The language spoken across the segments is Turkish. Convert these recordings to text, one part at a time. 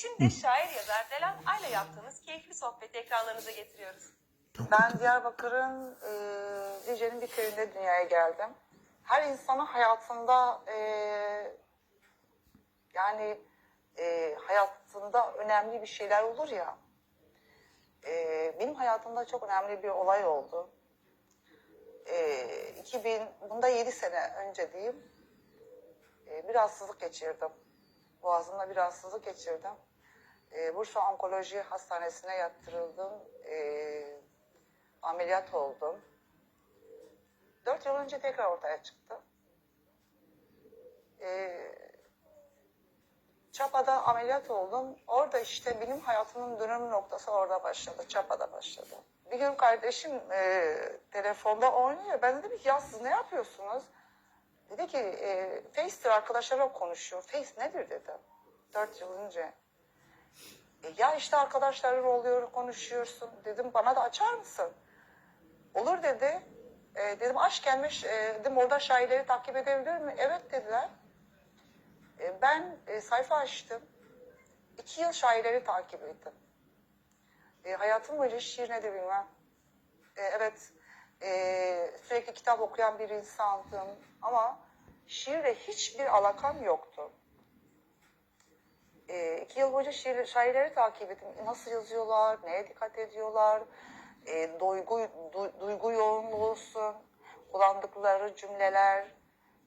Şimdi şair yazar Delan Ay'la yaptığınız keyifli sohbeti ekranlarınıza getiriyoruz. Ben Diyarbakır'ın e, Lice'nin bir köyünde dünyaya geldim. Her insanın hayatında e, yani e, hayatında önemli bir şeyler olur ya. E, benim hayatımda çok önemli bir olay oldu. E, 2000, bunda 7 sene önce diyeyim. E, bir rahatsızlık geçirdim. Boğazımda bir rahatsızlık geçirdim. E, Bursa Onkoloji Hastanesi'ne yattırıldım. E, ameliyat oldum. Dört yıl önce tekrar ortaya çıktı. Ee, Çapa'da ameliyat oldum. Orada işte benim hayatımın dönüm noktası orada başladı. Çapa'da başladı. Bir gün kardeşim e, telefonda oynuyor. Ben dedim ki ya siz ne yapıyorsunuz? Dedi ki e, Face'tir arkadaşlarla konuşuyor. Face nedir dedi. Dört yıl önce. E, ya işte arkadaşların oluyor konuşuyorsun. Dedim bana da açar mısın? Olur dedi. E, dedim aşk gelmiş. E, dedim orada şairleri takip edebilir mi? Evet dediler. E, ben e, sayfa açtım. İki yıl şairleri takip ettim. E, hayatım boyunca şiir nedir bilmem. E, evet e, sürekli kitap okuyan bir insandım. Ama şiirle hiçbir alakam yoktu. E, iki yıl boyunca şiir, şairleri takip ettim. Nasıl yazıyorlar, neye dikkat ediyorlar, e, duygu, du- duygu yoğunluğu kullandıkları cümleler,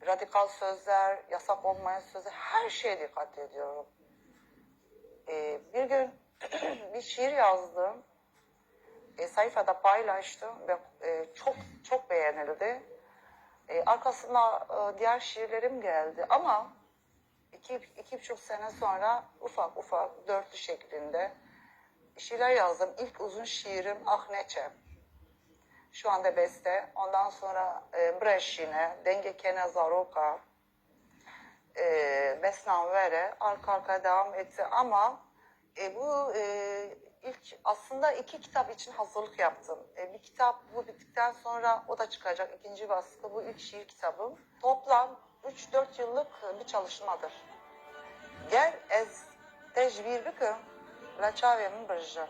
radikal sözler, yasak olmayan sözler, her şeye dikkat ediyorum. E, bir gün bir şiir yazdım, e, sayfada paylaştım ve e, çok çok beğenildi. E, arkasına e, diğer şiirlerim geldi ama iki, iki buçuk sene sonra ufak ufak dörtlü şeklinde şiirler yazdım. İlk uzun şiirim Ah Neçe. Şu anda beste. Ondan sonra e, Breşine, Denge Kene Zaroka, e, Besnamvere arka arka devam etti ama e, bu e, ilk aslında iki kitap için hazırlık yaptım. E, bir kitap bu bittikten sonra o da çıkacak. ikinci baskı bu ilk şiir kitabım. Toplam 3-4 yıllık bir çalışmadır. Gel ez tecbir bikim la çavê min birje.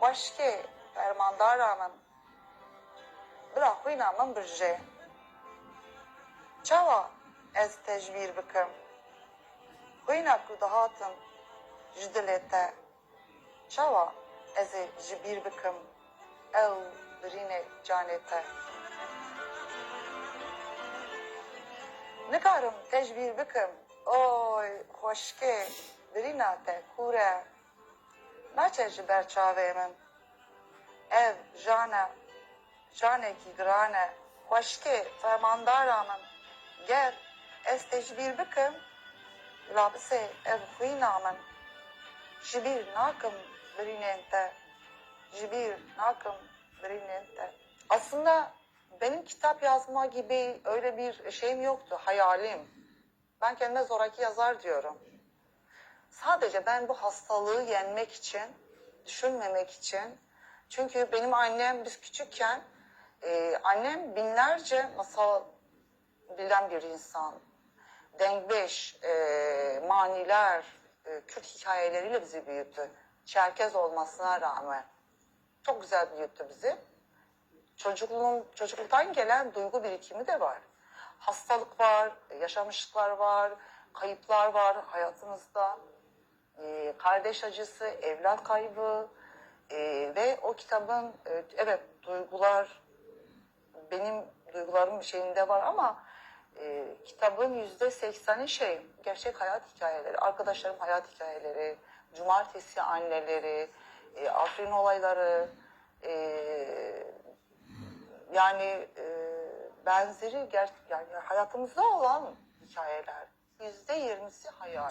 Xweşkê fermandara min bila xwîna min. Çawa ez tecbîr bikim? Xwîna ku dihatin ji dilê te. Çawa ez ê ji bîr bikim? Ew birînê. Nikarim tecbîr bikim. Oy xweşkê birîna te kûr e. Naçe ji ber çavê min. Ev jane janekî giran e. Xweşkê fermandara min. Ger ez tecbîr bikim. Labisê ev xwîna min. Ji bîr nakim birînên te. Ji. Aslında benim kitap yazma gibi öyle bir şeyim yoktu, hayalim. Ben kendime zoraki yazar diyorum. Sadece ben bu hastalığı yenmek için, düşünmemek için. Çünkü benim annem biz küçükken, e, annem binlerce masal bilen bir insan. Dengbeş, e, maniler, e, Kürt hikayeleriyle bizi büyüttü. Çerkez olmasına rağmen. Çok güzel büyüttü bizi çocukluğum, çocukluktan gelen duygu birikimi de var. Hastalık var, yaşamışlıklar var, kayıplar var hayatımızda. Ee, kardeş acısı, evlat kaybı ee, ve o kitabın e, evet duygular benim duygularım şeyinde var ama e, kitabın yüzde sekseni şey gerçek hayat hikayeleri, arkadaşlarım hayat hikayeleri, cumartesi anneleri, e, Afrin olayları, e, yani e, benzeri ger yani hayatımızda olan hikayeler yüzde yirmisi hayal.